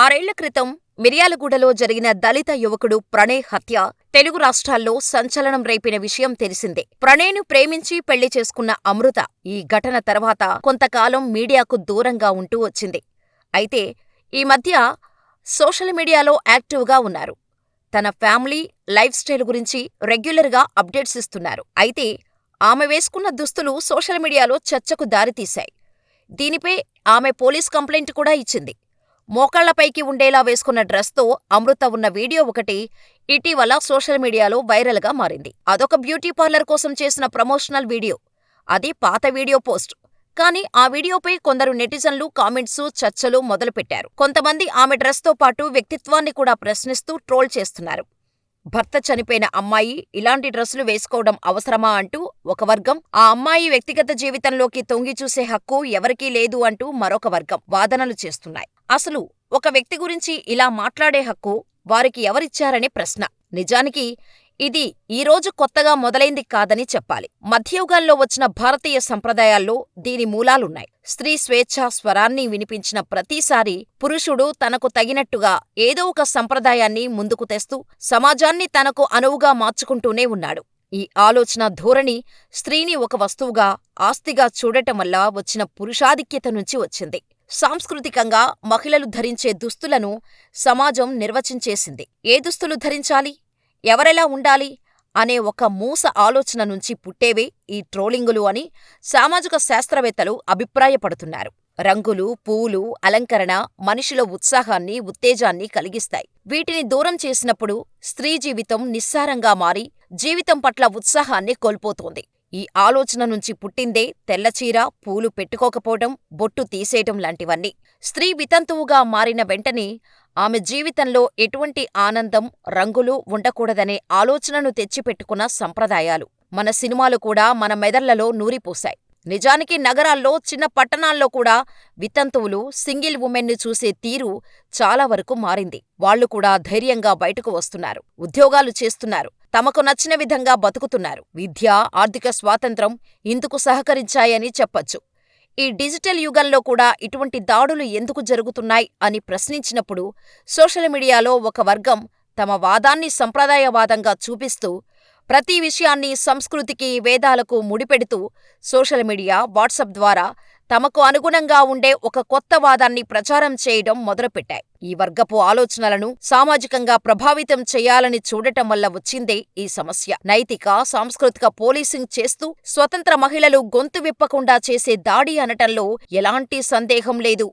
ఆరేళ్ళ క్రితం మిర్యాలగూడలో జరిగిన దళిత యువకుడు ప్రణయ్ హత్య తెలుగు రాష్ట్రాల్లో సంచలనం రేపిన విషయం తెలిసిందే. ప్రణయ్ను ప్రేమించి పెళ్ళి చేసుకున్న అమృత ఈ ఘటన తర్వాత కొంతకాలం మీడియాకు దూరంగా ఉంటూ వచ్చింది. అయితే ఈ మధ్య సోషల్ మీడియాలో యాక్టివ్గా ఉన్నారు. తన ఫ్యామిలీ లైఫ్ స్టైల్ గురించి రెగ్యులర్గా అప్డేట్స్ ఇస్తున్నారు. అయితే ఆమె వేసుకున్న దుస్తులు సోషల్ మీడియాలో చర్చకు దారితీశాయి. దీనిపై ఆమె పోలీస్ కంప్లైంట్ కూడా ఇచ్చింది. మోకాళ్ళపైకి ఉండేలా వేసుకున్న డ్రెస్తో అమృత ఉన్న వీడియో ఒకటి ఇటీవల సోషల్ మీడియాలో వైరల్గా మారింది. అదొక బ్యూటీ పార్లర్ కోసం చేసిన ప్రమోషనల్ వీడియో. అది పాత వీడియో పోస్ట్. కానీ ఆ వీడియోపై కొందరు నెటిజన్లు కామెంట్స్ చర్చలు మొదలుపెట్టారు. కొంతమంది ఆమె డ్రెస్తో పాటు వ్యక్తిత్వాన్ని కూడా ప్రశ్నిస్తూ ట్రోల్ చేస్తున్నారు. భర్త చనిపోయిన అమ్మాయి ఇలాంటి డ్రెస్సులు వేసుకోవడం అవసరమా అంటూ ఒక వర్గం ఆ అమ్మాయి వ్యక్తిగత జీవితంలోకి తొంగిచూసే హక్కు ఎవరికీ లేదు అంటూ మరొక వర్గం వాదనలు చేస్తున్నాయి. అసలు ఒక వ్యక్తి గురించి ఇలా మాట్లాడే హక్కు వారికి ఎవరిచ్చారనే ప్రశ్న. నిజానికి ఇది ఈ రోజు కొత్తగా మొదలైంది కాదని చెప్పాలి. మధ్యయుగాల్లో వచ్చిన భారతీయ సంప్రదాయాల్లో దీని మూలాలున్నాయి. స్త్రీ స్వేచ్ఛా స్వరాన్ని వినిపించిన ప్రతిసారి పురుషుడు తనకు తగినట్టుగా ఏదో ఒక సంప్రదాయాన్ని ముందుకు తెస్తూ సమాజాన్ని తనకు అనువుగా మార్చుకుంటూనే ఉన్నాడు. ఈ ఆలోచన ధోరణి స్త్రీని ఒక వస్తువుగా ఆస్తిగా చూడటం వల్ల వచ్చిన పురుషాధిక్యత నుంచి వచ్చింది. సాంస్కృతికంగా మహిళలు ధరించే దుస్తులను సమాజం నిర్వచించేసింది. ఏ దుస్తులు ధరించాలి? ఎవరెలా ఉండాలి? అనే ఒక మూస ఆలోచన నుంచి పుట్టేవే ఈ ట్రోలింగులు అని సామాజిక శాస్త్రవేత్తలు అభిప్రాయపడుతున్నారు. రంగులు పూలు అలంకరణ మనిషిలో ఉత్సాహాన్ని ఉత్తేజాన్ని కలిగిస్తాయి. వీటిని దూరం చేసినప్పుడు స్త్రీ జీవితం నిస్సారంగా మారి జీవితం పట్ల ఉత్సాహాన్ని కోల్పోతోంది. ఈ ఆలోచన నుంచి పుట్టిందే తెల్లచీర పూలు పెట్టుకోకపోవటం బొట్టు తీసేయటం లాంటివన్నీ. స్త్రీ వితంతువుగా మారిన వెంటనే ఆమె జీవితంలో ఎటువంటి ఆనందం రంగులు ఉండకూడదనే ఆలోచనను తెచ్చిపెట్టుకున్న సంప్రదాయాలు. మన సినిమాలు కూడా మన మెదళ్ళలో నూరిపోశాయి. నిజానికి నగరాల్లో చిన్న పట్టణాల్లో కూడా వితంతువులు సింగిల్ ఉమెన్ను చూసే తీరు చాలా వరకు మారింది. వాళ్ళు కూడా ధైర్యంగా బయటకు వస్తున్నారు ఉద్యోగాలు చేస్తున్నారు. తమకు నచ్చిన విధంగా బతుకుతున్నారు. విద్య ఆర్థిక స్వాతంత్రం ఇందుకు సహకరించాయని చెప్పొచ్చు. ఈ డిజిటల్ యుగంలో కూడా ఇటువంటి దాడులు ఎందుకు జరుగుతున్నాయి అని ప్రశ్నించినప్పుడు సోషల్ మీడియాలో ఒక వర్గం తమ వాదాన్ని సంప్రదాయవాదంగా చూపిస్తూ ప్రతి విషయాన్ని సంస్కృతికి వేదాలకు ముడిపెడుతూ సోషల్ మీడియా వాట్సాప్ ద్వారా తమకు అనుగుణంగా ఉండే ఒక కొత్త వాదాన్ని ప్రచారం చేయడం మొదలుపెట్టాయి. ఈ వర్గపు ఆలోచనలను సామాజికంగా ప్రభావితం చేయాలని చూడటం వల్ల వచ్చిందే ఈ సమస్య. నైతిక సాంస్కృతిక పోలీసింగ్ చేస్తూ స్వతంత్ర మహిళలు గొంతు విప్పకుండా చేసే దాడి అనటంలో ఎలాంటి సందేహం లేదు.